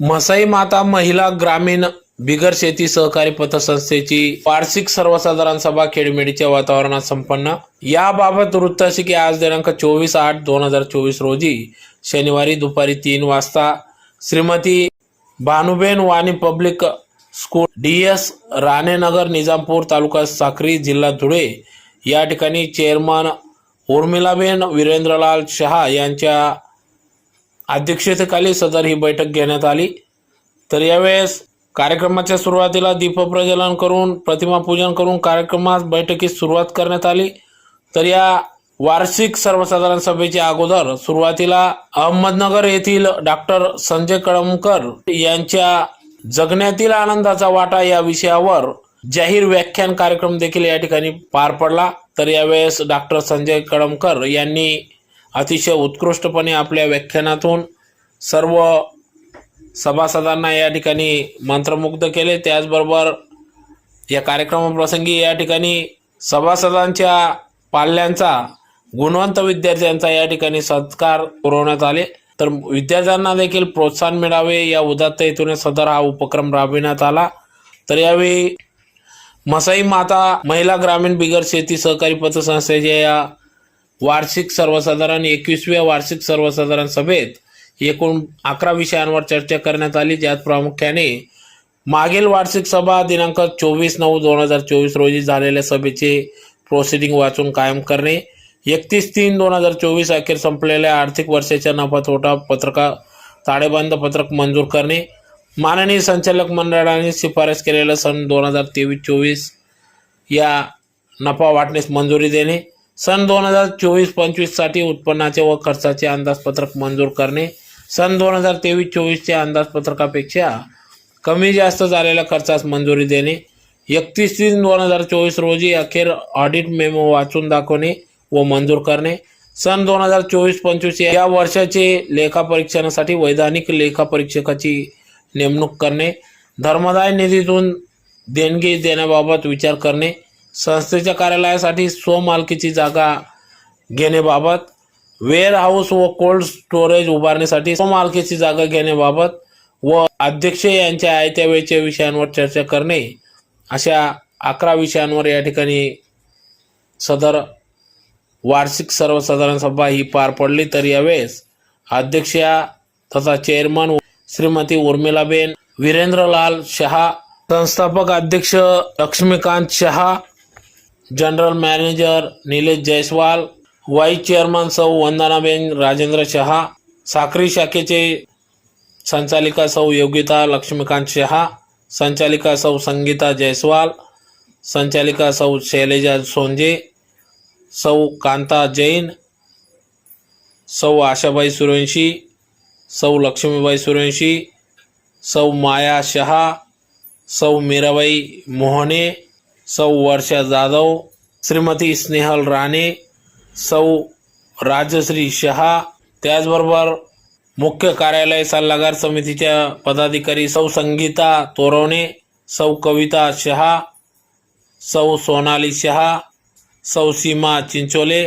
मसाई माता महिला ग्रामीण बिगर शेती सहकारी पतसंस्थेची वार्षिक सर्वसाधारण सभा खेडमेडीच्या वातावरणात संपन्न. याबाबत वृत्त असे की आज दिनांक चोवीस आठ दोन हजार चोवीस रोजी शनिवारी दुपारी तीन वाजता Shrimati Bhanuben Vani public school D S Ranenagar Nijampur तालुका साक्री जिल्हा धुळे या ठिकाणी चेअरमन उर्मिलाबेन वीरेंद्रलाल शहा यांच्या अध्यक्षतेखाली सदर ही बैठक घेण्यात आली. तर यावेळेस कार्यक्रमाच्या सुरुवातीला दीपप्रज्वलन करून प्रतिमा पूजन करून कार्यक्रमास बैठकीस सुरुवात करण्यात आली. तर या वार्षिक सर्वसाधारण सभेच्या अगोदर सुरुवातीला अहमदनगर येथील डॉक्टर संजय कळमकर यांच्या जगण्यातील आनंदाचा वाटा या विषयावर जाहीर व्याख्यान कार्यक्रम देखील या ठिकाणी पार पडला. तर यावेळेस डॉक्टर संजय कळमकर यांनी अतिशय उत्कृष्टपणे आपल्या व्याख्यानातून सर्व सभासदांना या ठिकाणी मंत्रमुग्ध केले. त्याचबरोबर या कार्यक्रमाप्रसंगी या ठिकाणी सभासदांच्या पाल्यांचा गुणवंत विद्यार्थ्यांचा या ठिकाणी सत्कार पुरवण्यात आले. तर विद्यार्थ्यांना देखील प्रोत्साहन मिळावे. या उदात्त हेतूने सदर हा उपक्रम राबविण्यात आला. तर यावेळी मसाई माता महिला ग्रामीण बिगर शेती सहकारी पतसंस्थेच्या या वार्षिक सर्वसाधारण एकवीसव्या वार्षिक सर्वसाधारण सभेत एकूण अकरा विषयांवर चर्चा करण्यात आली. ज्यात प्रामुख्याने मागील वार्षिक सभा दिनांक चोवीस नऊ दोन हजार चोवीस रोजी झालेल्या सभेचे प्रोसिडिंग वाचून कायम करणे. एकतीस तीन दोन हजार चोवीस अखेर संपलेल्या आर्थिक वर्षाच्या नफा तोटा पत्रका ताळेबंद पत्रक मंजूर करणे. माननीय संचालक मंडळाने शिफारस केलेलं सन दोन हजार तेवीस चोवीस या नफा वाटण्यास मंजुरी देणे. सन दोन हजार चोवीस पंचवीससाठी उत्पन्नाचे व खर्चाचे अंदाजपत्रक मंजूर करणे. सन दोन हजार तेवीस चोवीसच्या अंदाजपत्रकापेक्षा कमी जास्त झालेल्या खर्चास मंजुरी देणे. एकतीस तीन दोन हजार चोवीस रोजी अखेर ऑडिट मेमो वाचून दाखवणे व मंजूर करणे. सन दोन हजार चोवीस पंचवीस या वर्षाचे लेखापरीक्षणासाठी वैधानिक लेखापरीक्षकाची नेमणूक करणे. धर्मदाय निधीतून देणगी देण्याबाबत विचार करणे. संस्थेच्या कार्यालयासाठी स्वमालकीची जागा घेण्याबाबत वेअर हाऊस व कोल्ड स्टोरेज उभारण्यासाठी स्वमालकीची जागा घेण्याबाबत व अध्यक्ष यांच्या आयत्या वेळच्या विषयांवर चर्चा करणे अशा अकरा विषयांवर या ठिकाणी सदर वार्षिक सर्वसाधारण सभा ही पार पडली. तर यावेळेस अध्यक्षा तथा चेअरमन श्रीमती उर्मिलाबेन वीरेंद्रलाल शहा संस्थापक अध्यक्ष Laxmikant Shah general manager Nilesh Jaiswal vice chairman सौ वंदनाबेन राजेंद्र शहा साखरी शाखेचे संचालिका सौ योगिता लक्ष्मीकांत शहा संचालिका सौ संगीता जयस्वाल संचालिका सौ शैलेजा सोंजे सौ कांता जैन सौ आशाबाई सूर्यवंशी सौ लक्ष्मीबाई सूर्यवंशी सौ माया शहा सौ मीराबाई मोहने सौ वर्षा जाधव श्रीमती स्नेहल राणे सौ राजश्री शहा त्याचबरोबर मुख्य कार्यालय सल्लागार समितीच्या पदाधिकारी सौ संगीता तोरवणे सौ कविता शहा सौ सोनाली शहा सौ सीमा चिंचोले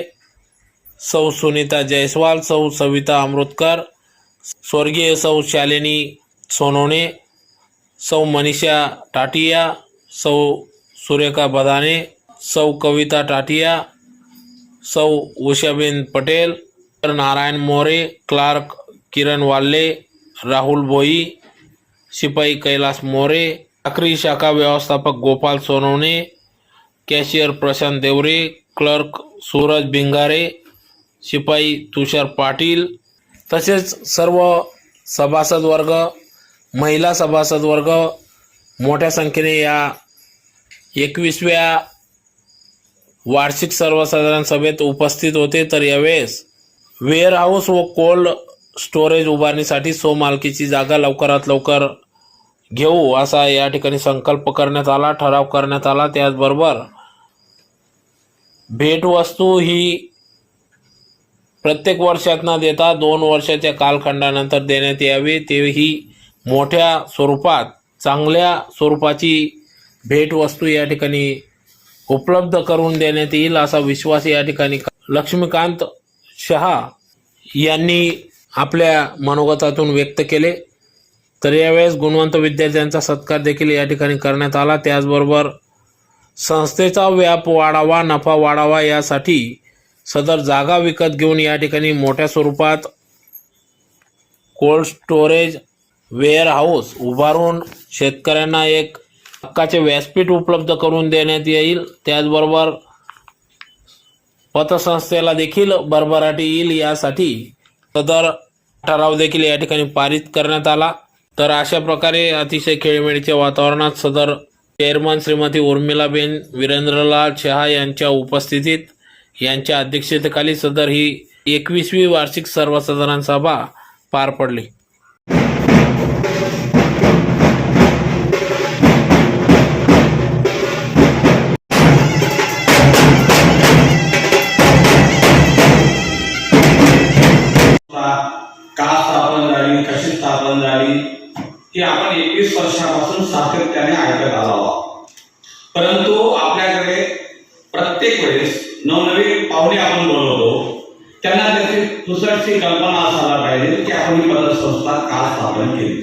सौ सुनीता जयस्वाल सौ सविता अमृतकर स्वर्गीय सौ शालिनी सोनवणे सौ मनीषा टाटिया सौ सुरेखा बदाने सौ कविता टाटिया सौ उषाबेन पटेल नारायण मोरे क्लार्क किरण वाल्ले राहुल भोई शिपाई कैलास मोरे साखरी शाखा व्यवस्थापक गोपाल सोनवणे कॅशियर प्रशांत देवरे क्लर्क सूरज भिंगारे शिपाई तुषार पाटील तसेच सर्व सभासद वर्ग महिला सभासद वर्ग मोठ्या संख्येने या एकवीसव्या वार्षिक सर्वसाधारण सभेत उपस्थित होते तर यावेळेस वेअरहाऊस व कोल्ड स्टोरेज उभारणीसाठी सोमालकीची जागा लवकरात लवकर घेऊ असा या ठिकाणी संकल्प करण्यात आला ठराव करण्यात आला. त्याचबरोबर भेटवस्तू ही प्रत्येक वर्षात न देता दोन वर्षाच्या कालखंडानंतर देण्यात यावी. तेही मोठ्या स्वरूपात चांगल्या स्वरूपाची भेटवस्तू या ठिकाणी उपलब्ध करून देण्यात येईल असा विश्वास या ठिकाणी लक्ष्मीकांत शहा यांनी आपल्या मनोगतातून व्यक्त केले. तर यावेळेस गुणवंत विद्यार्थ्यांचा सत्कार देखील या ठिकाणी करण्यात आला. त्याचबरोबर संस्थेचा व्याप वाढावा नफा वाढावा यासाठी सदर जागा विकत घेऊन या ठिकाणी मोठ्या स्वरूपात कोल्ड स्टोरेज वेअर हाऊस उभारून शेतकऱ्यांना एक हक्काचे व्यासपीठ उपलब्ध करून देण्यात येईल. त्याचबरोबर पतसंस्थेला देखील भरभराटी येईल यासाठी सदर ठराव देखील या ठिकाणी पारित करण्यात आला. तर अशा प्रकारे अतिशय खेळीमेळीच्या वातावरणात सदर चेअरमन श्रीमती उर्मिलाबेन वीरेंद्रलाल शहा यांच्या उपस्थितीत यांच्या अध्यक्षतेखाली सदर ही एकवीसवी वार्षिक सर्वसाधारण सभा पार पडली. एकवीस वर्षापासून सातत्याने ऐकत आलो आहोत परंतु आपल्याकडे प्रत्येक वेळेस नवनवीन पाहुणे आपण बोलवतो त्यांना त्याची पुसटची कल्पना असायला पाहिजे की आपण ही पतसंस्था का स्थापन केली.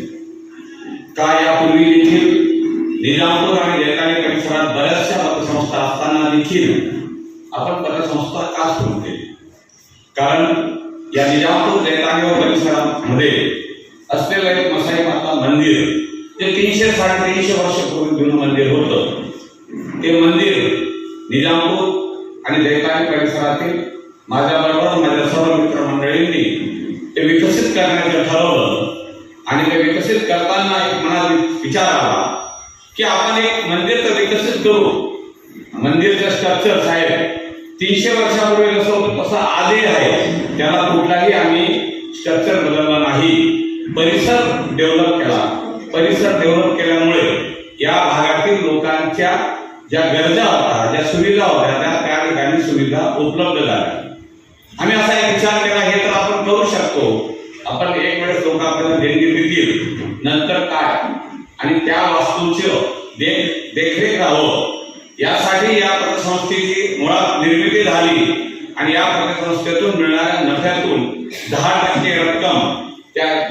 का यापूर्वी देखील निजामपूर आणि देवकाली परिसरात बऱ्याचशा पतसंस्था असताना देखील आपण पतसंस्था का सुरू केली? कारण या निजामपूर दैतांग परिसरामध्ये असलेलं एक मसाई माता मंदिर ते तीनशे साडेतीनशे वर्षापूर्वी जुनं मंदिर होतं. ते मंदिर निजामपूर आणि दैतांग परिसरातील माझ्याबरोबर माझ्या सर्व मित्रमंडळींनी ते विकसित करण्याचं ठरवलं आणि ते विकसित करताना एक मनात विचार आला की आपण एक मंदिर तर विकसित करू. मंदिरचं स्ट्रक्चर साहेब तीनशे वर्षापूर्वी जसं तसं आजही आहे त्याला कुठलाही आम्ही स्ट्रक्चर बदललं नाही. परिसर डेव्हलप परिसर डेव्हलप केल्यामुळे या भागातील लोकांच्या ज्या गरजा होत्या ज्या सुविधा होत्या त्या त्या ठिकाणी सुविधा उपलब्ध झाल्या. आम्ही असा एक विचार केला हे तर आपण करू शकतो. आपण एक वेळेस लोक आपल्याला देणगी देतील नंतर काय? आणि त्या वास्तूची देख देखरेख राहावं. यासाठी या पतसंस्थेची मुळात निर्मिती झाली आणि या पतसंस्थेतून मिळणाऱ्या नफ्यातून दहा टक्के रक्कम त्या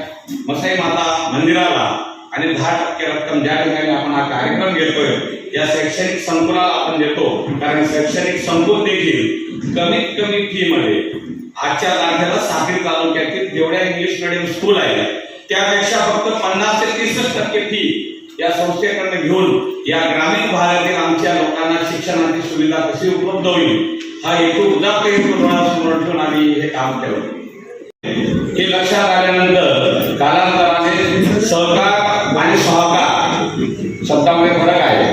मसाई माता मंदिराला आणि दहा टक्के रक्कम ज्या ठिकाणी आपण हा कार्यक्रम घेतोय या शैक्षणिक संकुलाला आपण देतो कारण शैक्षणिक संकुल देखील कमीत कमी फी मध्ये आजच्या तारखेला साखरी तालुक्यातील जेवढ्या इंग्लिश मिडियम स्कूल आहेत त्यापेक्षा फक्त पन्नास ते तीसच टक्के फी या संस्थेकडनं घेऊन या ग्रामीण भागातील आमच्या लोकांना शिक्षणाची सुविधा कशी उपलब्ध होईल हा हेतू उदात्त हेतू डोळ्यासमोर ठेवून आम्ही हे काम केलं. हे लक्षात आल्यानंतर कालांतराने सहकार सहकार शब्दामध्ये फरक आहे.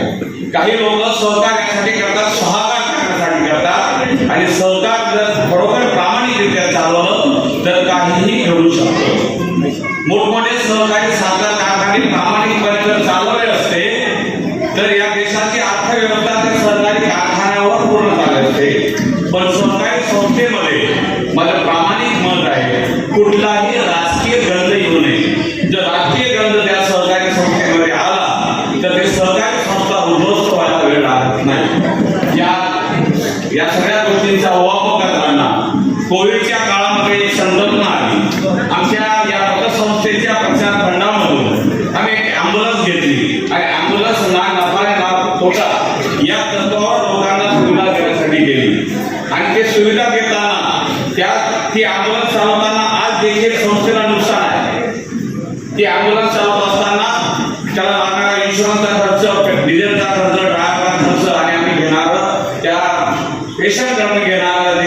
काही लोक सहकार यासाठी करतात सहकार करण्यासाठी करतात. आणि सहकार जर खरोखर प्रामाणिकरित्या चालवलं तर काहीही घडू शकतो. मोठमोठे सहकारी साखर कारखाने प्रामाणिकपणे ती अँब्युलन्स चालवत असताना त्याला लागणारा इन्शुरन्सचा खर्च डिझेलचा खर्च ड्रायव्हरचा खर्च आणि आम्ही घेणार त्या पेशंटकडून घेणार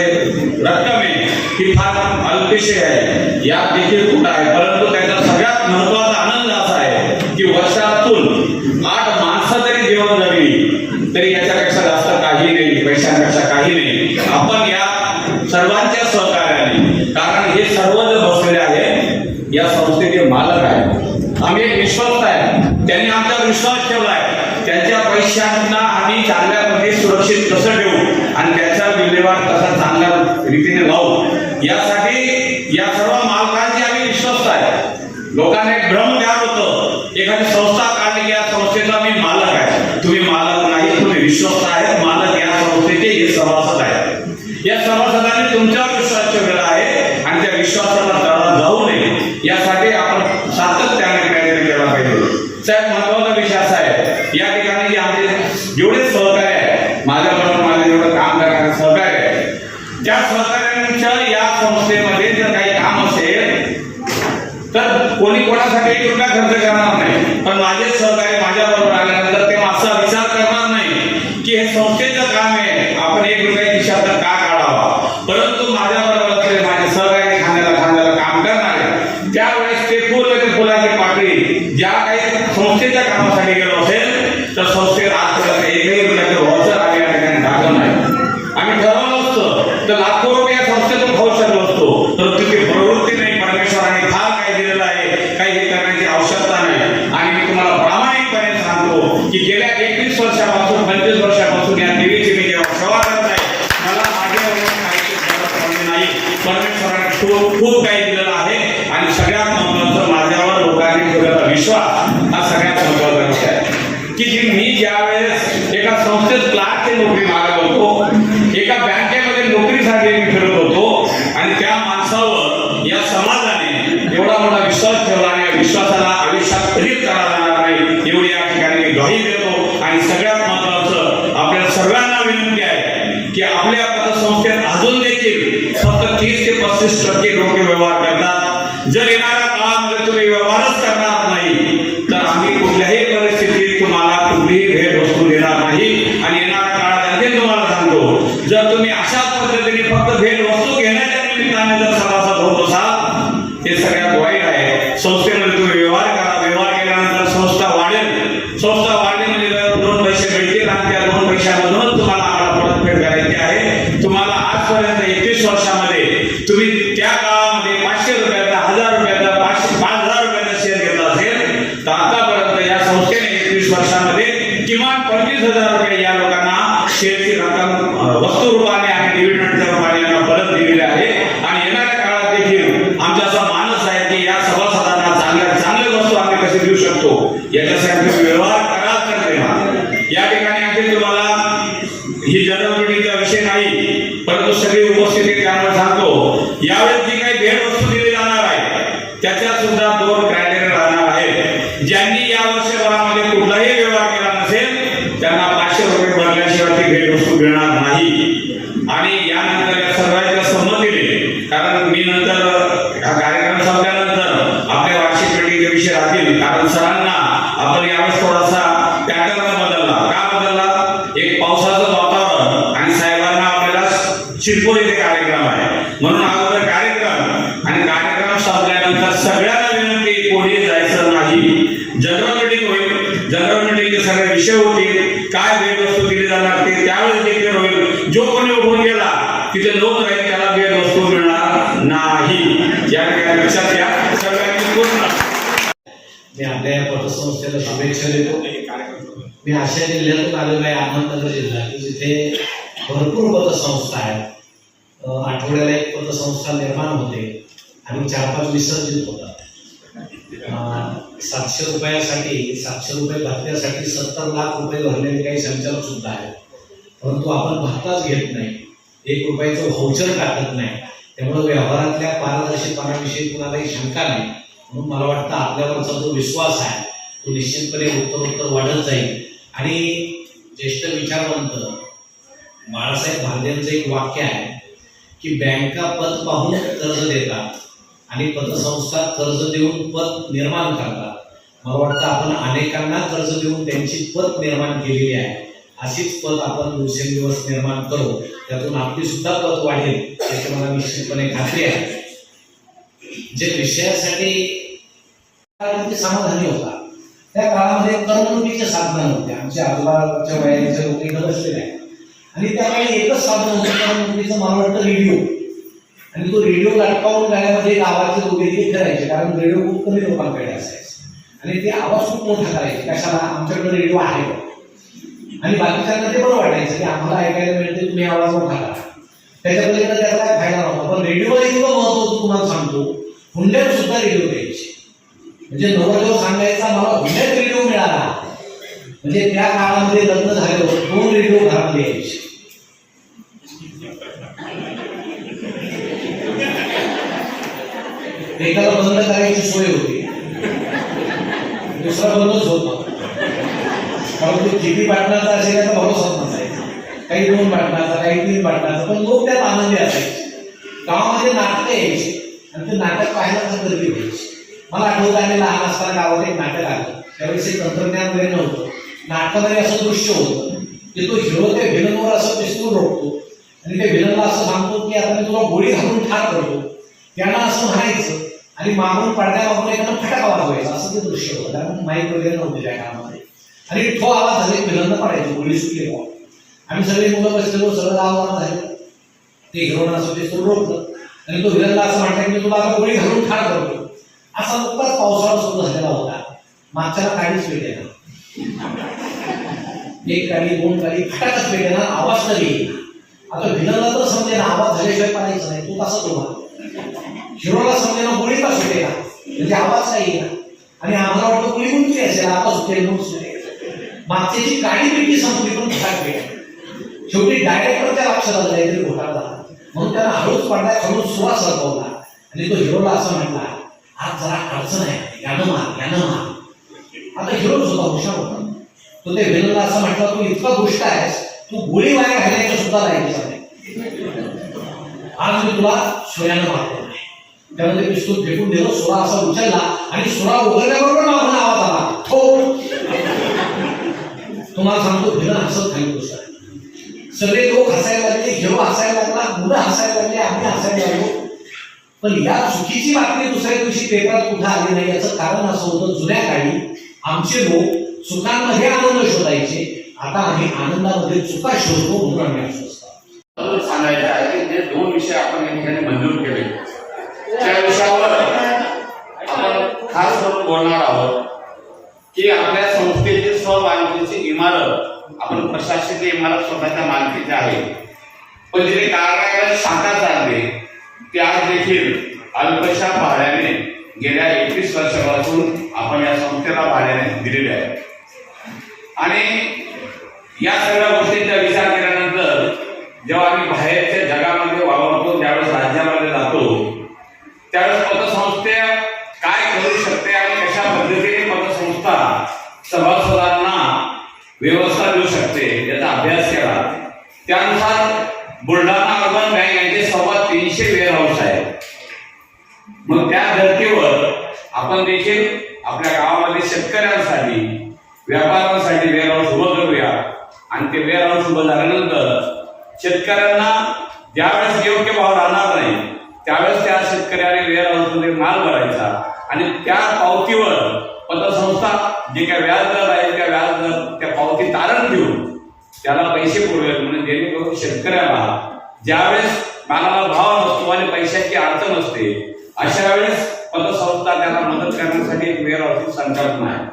रक्कम आहे. ही फार अल्पशी आहे. यात देखील कुठं आहे. परंतु त्याचा सगळ्यात महत्त्वाचा आनंद असा आहे की वर्षातून आठ माणसं जरी जेवण जगली तरी याच्यापेक्षा जास्त काही नाही पैशांपेक्षा काही नाही आपण या सर्वांच्या सहकार्याने कारण हे सर्व जे बसलेले आहेत या संस्थेचे मालक आहेत आम्ही एक विश्वस्त आहे विश्वास ठेवलाय. त्यांच्या पैशांना आम्ही चांगल्या प्रकारे सुरक्षित कसं ठेवू आणि त्याचा विल्हेवाट कसा चांगल्या रीतीने लावू? यासाठी या सर्व मालकांची आम्ही विश्वस्त आहे. लोकांना एक भ्रम तयार होतं. एखादी संस्था काढली या संस्थेचा मी मालक आहे. तुम्ही मालक नाही तुम्ही विश्वस्त आहे. मालक या संस्थेचे हे सभासद आहे. या सभासदांनी तुमच्यावर विश्वास ठेवलेला आहे आणि त्या विश्वासाला जाऊ नये. यासाठी आपण साहेब महत्त्वाचा विषय असा आहे. या ठिकाणी जे आमचे जेवढे सहकार्य आहे माझ्याबरोबर माझे जेवढं काम करणारे सहकार्य आहे त्या सहकार्यांच्या या संस्थेमध्ये जर काही काम असेल तर कोणी कोणासाठी एक रुपया खर्च करणार नाही. पण माझे सहकार्य माझ्या बरोबर आल्यानंतर ज्यावेळेस एका संस्थेत क्लार्कची नोकरी मागत होतो. एका बँकेमध्ये नोकरीसाठी मी फिरत होतो. आणि त्या माणसावर या समाजाने एवढा मोठा विश्वास ठेवला आणि या विश्वासाला आयुष्यात कधीच करा जाणार नाही एवढी या ठिकाणी मी ग्वाही देतो. आणि सगळ्यात महत्वाचं आपल्या सर्वांना विनंती आहे की आपल्या पतसंस्थेत अजून देखील फक्त तीस ते पस्तीस टक्के लोक व्यवहार करतात. जर येणाऱ्या काळामध्ये तुम्ही व्यवहारच करणार नाही त्याच्यात सुद्धा लोक राहील त्याला भेटवस्तू मिळणार नाही. या ठिकाणी लक्षात घ्या सगळ्यांनी मी आपल्या या पतसंस्थेला शुभेच्छा देतो. मी आशिया जिल्ह्यातून आलेलो आहे अहमदनगर जिल्हा. जिथे भरपूर पतसंस्था आहेत. आठवड्याला एक पतसंस्था निर्माण होते आणि चार पाच विसर्जित होतात. सातशे रुपयासाठी सातशे रुपये भरण्यासाठी सत्तर लाख रुपये भरलेले काही संचालक सुद्धा आहेत. परंतु आपण भत्ताच घेत नाही. एक रुपयाचं व्हाउचर टाकत नाही. त्यामुळे व्यवहारातल्या पारदर्शकपणाविषयी कुणालाही शंका नाही. म्हणून मला वाटतं आपल्यावरचा जो विश्वास आहे तो निश्चितपणे उत्तरोत्तर वाढत जाईल. आणि ज्येष्ठ विचारवंत बाळासाहेब भारदेंचं एक वाक्य आहे की बँका पद पाहून कर्ज देतात आणि पतसंस्था कर्ज देऊन पद निर्माण करतात. मला वाटतं आपण अनेकांना कर्ज देऊन त्यांची पत निर्माण केलेली आहे. अशीच पद आपण दिवसेंदिवस निर्माण करू. त्यातून आपली सुद्धा पद वाढेल याची मला निश्चितपणे खात्री आहे. जे विषयासाठी समाधानी होता त्या काळामध्ये करमणुकीचे साधनं होते आमच्या आजोबाच्या वयाचे लोक इथं बसलेले आहेत. आणि त्यावेळी एकच साधन होतं करमणुकीचं मला वाटतं रेडिओ. आणि तो रेडिओ लटकावून गाण्यामध्ये गावाचे लोक करायचे कारण रेडिओ खूप कमी लोकांकडे असायचे. आणि ते आवाज खूप मोठा करायचे कशाला? आमच्याकडे रेडिओ आहे. बा. आणि बाकीच्यांना ते बरं वाटायचं की आम्हाला ऐकायला मिळते तुम्ही आवाज मोठा करा त्याच्या पलीकडे त्याचा काय फायदा नव्हता. पण रेडिओला इतकं महत्त्व तुम्हाला सांगतो हुंड्यात सुद्धा रेडिओ द्यायचे. म्हणजे नवरदेव सांगायचा मला हुंड्यात रेडिओ मिळाला. म्हणजे त्या काळामध्ये लग्न झाल्यावर दोन रेडिओ घरात यायचे एकाला बंद करायची सोय होती. दुसरा बंदच होत. परंतु कारण तो किती पाटणाचा असेल याचा भरोसाच नसायचा काही दोन पाटणाचा काही तीन पाटणाचा पण लोक त्यात आनंदी असायचे. गावामध्ये नाटकं यायची. आणि ते नाटक पाहायला गर्दी व्हायची. मला आठवतं आम्ही लहान असताना गावात एक नाटक आलं. त्यावेळेस हे तंत्रज्ञान वगैरे नव्हतं. नाटकामध्ये असं दृश्य होतं. की तो हिरो त्या व्हिलनवर असं पिस्तूल रोखतो आणि त्या व्हिलनला असं सांगतो की आता मी तुला गोळी घालून ठार करतो. त्यांना असं म्हणायचं. आणि मागून पडद्या एखादा एखादं फटाका वाजवायचा. असं ते दृश्य होतं. कारण माईक वगैरे नव्हते त्या कामामध्ये आणि ठो आवाज झाले विलंद पडायची गोळी सुटली बाबा हो. आम्ही सगळे मुलं बसलेलो सगळं आवाज झाले. ते हिरोनं असं ते सुरू रोखलं. आणि तो विलनला असं म्हटलं की तुला आता गोळी घालून ठार करतो. असा नुकताच पावसाळा सुरू झालेला होता. मागच्याला काळीच वेळ येणार एक काळी दोन काळी फटाकच वेळ येणार आवाज तरी आता विलनला तर समजेना आवाज झाल्याशिवाय पाहायचं नाही तो कसा तुम्हाला हिरोला समजेना गोळी का सुटेना म्हणजे आवाज काही आणि आम्हाला वाटतं गोळी कोणती असेल? आता सुटेल म्हणून सुटेल. मागच्याची काही पेटी संपली पण फटाक भेट शेवटी डायरेक्टरच्या लक्षात आलं काहीतरी घोटाळा म्हणून त्याला हळूच पडला हळूच सुवास सरकवला आणि तो हिरोला असं म्हटला आज जरा अडचण आहे यानं मार यानं मार. आता हिरो सुद्धा हुशार होता. तो ते विनोदला असं म्हटलं तू इतका गोष्ट आहेस तू गोळी वाया घालायचं सुद्धा लायचं नाही आज मी तुला सोयानं मारतो त्यामध्ये पिस्तूल फेकून दिलं सुरा असा उचलला आणि सुरा उघडल्याबरोबर माझा आवाज आला ठो तुम्हाला सांगतो भिन्न हसत खाली गोष्ट आहे सगळे लोक हसायला लागले हिरो हसायला लागला मुलं हसायला लागले आम्ही हसायला लागलो. पण या चुकीची बातमी दुसऱ्या दिवशी पेपरात कुठं आली नाही याचं कारण असं होतं जुन्या काळी आमचे लोक चुकांमध्ये आनंद शोधायचे. आता आम्ही आनंदामध्ये चुका शोधतो म्हणून आम्ही अस्वस्थ सांगायचं आहे की जे दोन विषय आपण या ठिकाणी मंजूर केले त्या विषयावर आपण खास करून बोलणार आहोत. की आपल्या संस्थेची स्वबांधीची इमारत आपण प्रशासकीय इमारत स्वतःच्या मालकीची आहे. पण जिथे कार्यालय शाखा चालते ते आज देखील अल्पशा भाड्याने गेल्या एकवीस वर्षापासून आपण या संस्थेला भाड्याने दिलेले आहे. आणि या सगळ्या गोष्टींचा विचार केल्यानंतर जेव्हा आम्ही शेतकऱ्यांना ज्यावेळेस योग्य भाव राहणार नाही त्यावेळेस त्या शेतकऱ्याने वेअर हाऊस माल भरायचा. आणि त्या पावतीवर पतसंस्था जे काय व्याजदर आहे त्या व्याजदर त्या पावती तारण ठेवून त्याला पैसे पुरवेल म्हणून जेणेकरून शेतकऱ्याला ज्यावेळेस मालाला भाव नसतो आणि पैशाची अडचण असते अशा वेळेस पतसंस्था त्याला मदत करण्यासाठी एक वेअर हाऊसची संकल्पना आहे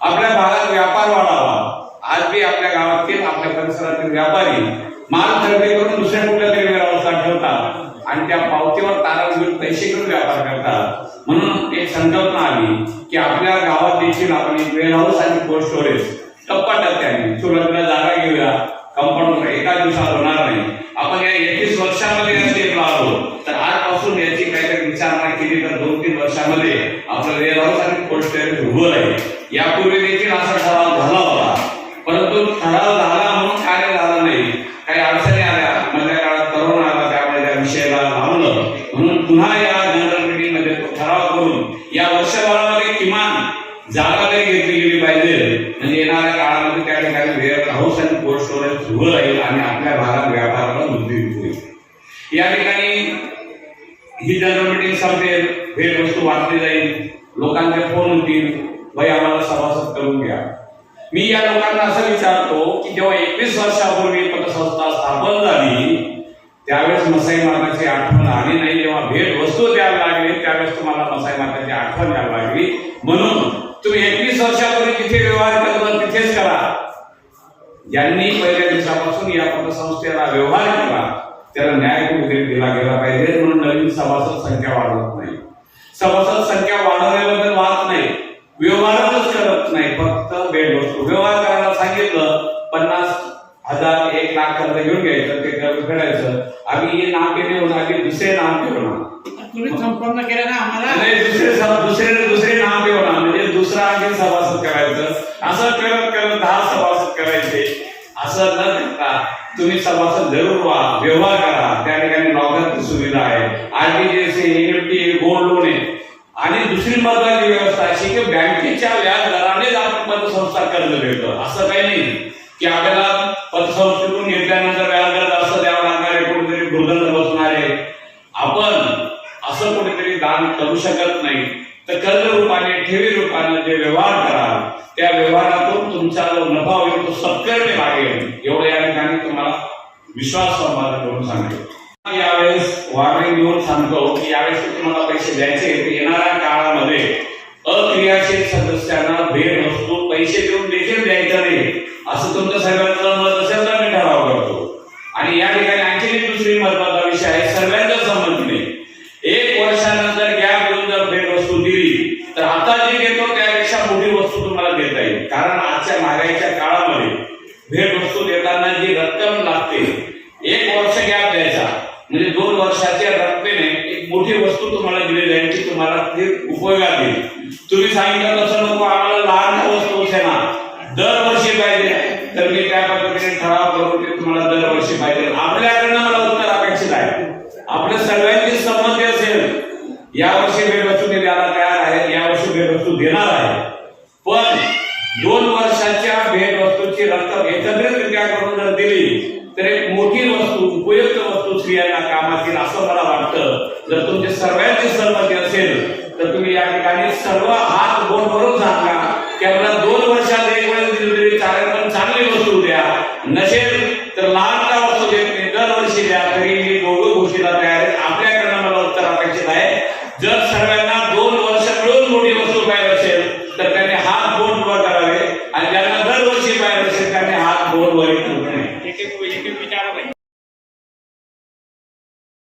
आपल्या भागात व्यापार वाढावा. आज बी आपल्या गावातील आपल्या परिसरातील व्यापारी माल खरेदी करून दुसऱ्या कुठल्या तरी वेअर ठेवतात आणि त्या पावतीवर तारण घेऊन पैसे घेऊन व्यापार करतात. म्हणून एक संकल्पना आली की आपल्या गावात देखील आपण एक आणि कोल्ड स्टोरेज टप्प्याटप्प्याने सुरुवातीला जागा घेऊया. कंपाऊंड एका दिवसात होणार नाही. आपण या एकवीस वर्षामध्ये स्टेपला आलो. तर आजपासून याची काहीतरी विचारणा केली तर दोन तीन वर्षामध्ये आपलं वेअर हाऊस आणि कोल्ड स्टोरेज उभं राहील. यापूर्वी त्यावेळेस मसाई मार्गाची आठवण आली नाही. जेव्हा भेट वस्तू द्यायला लागली त्यावेळेस तुम्हाला मसाई मार्गाची आठवण द्यायला लागली. म्हणून तुम्ही एकवीस वर्षापूर्वी तिथे व्यवहार करत तिथेच करा. ज्यांनी पहिल्या दिवसापासून या पतसंस्थेला व्यवहार केला. त्याला न्याय कुठेतरी दिला गेला पाहिजे म्हणून नवीन सभासद संख्या वाढवत नाही. सभासद संख्या वाढवल्याबद्दल वाहत नाही. व्यवहारच करत नाही. फक्त बेड वस्तू. व्यवहार करायला सांगितलं पन्नास हजार एक लाख कर्ज घेऊन घ्यायचं ते कर्ज फेडायचं आम्ही हे नाम केले नहीं की दुसरे नाम पे तुम्ही संपन्न केलं ना आम्हाला नाही दुसरे सभा- दुसरे दुसरे नाम पे होणार म्हणजे दुसरा आणखी सभासद करायचं असं करत करत दहा सभासद करायचे असं न करता तुम्ही सभासद जरूर व्हा व्यवहार करा त्या ठिकाणी लॉकरची सुविधा आहे आरटीजीएस एनएफटी गोल्ड लोन आहे आणि दुसरी महत्वाची व्यवस्था अशी की बँकेच्या व्याज दरानेच आपण पतसंस्था कर्ज भेटतो हो। असं काही नाही। की आपल्याला पतसंस्थेकडून कुठेतरी दान करू शकत नाही. तर कर्ज रूपाने ठेवी रूपाने जे व्यवहार कराल त्या व्यवहारातून तुमचा जो नफा होईल तो सत्कर्मी लागेल एवढं या ठिकाणी तुम्हाला विश्वास संवाद करून सांगेल यावेळेस वारणी देऊन सांगतो की यावेळेस तुम्हाला पैसे द्यायचे येणाऱ्या काळामध्ये अक्रियाशील सदस्यांना भेट वस्तू पैसे देऊन देखील द्यायचं